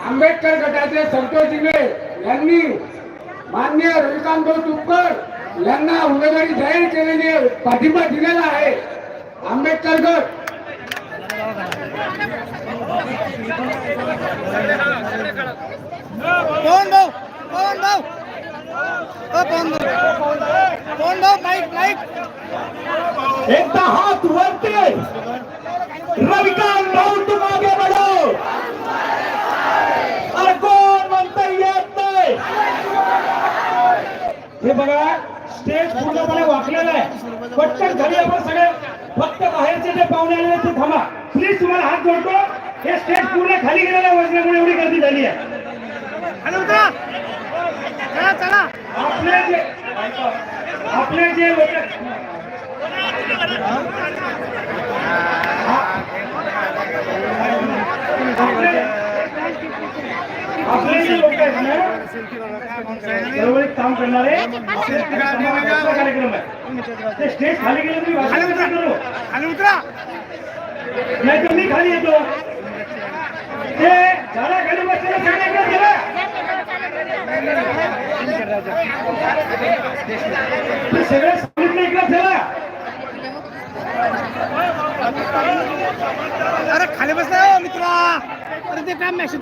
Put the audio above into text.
आंबेडकर गटाचे संतोष इंगळे यांनी मान्य रविकांत भाऊ तुपकर यांना उमेदवारी जाहीर केलेली पाठिंबा दिलेला आहे. आंबेडकर गट. पवन भाऊ? पवन भाऊ? ओ पवन भाऊ? पवन भाऊ? Mic mic. एकदा हात वरती हे बघा स्टेज पूर्णपणे वाकलेलं आहे. पटकन घरी आपण सगळे फक्त बाहेरचे जे पाहुणे आलेले ते थांबा. प्लीज़ तुम्हाला हात जोडतो. हे स्टेज पूर्ण खाली गेलेल्या वजनामुळे एवढी गर्दी झाली आहे. चला चला. आपले जे आपले जे लोक आपले आपले लोक आहेत ना बरोबर एक काम करणारे आपले कार्यक्रम आहे ते स्टेज खाली गेले तुम्ही खाली भाषण करू। खाली उतरा। नाही तर मी खाली येतो ते झाडाखाली बसलेले सगळे इकडे गेले. ते सगळे सांगितलं इकडे अरे खाली बसला हो मित्रा। अरे ते काय मॅसेज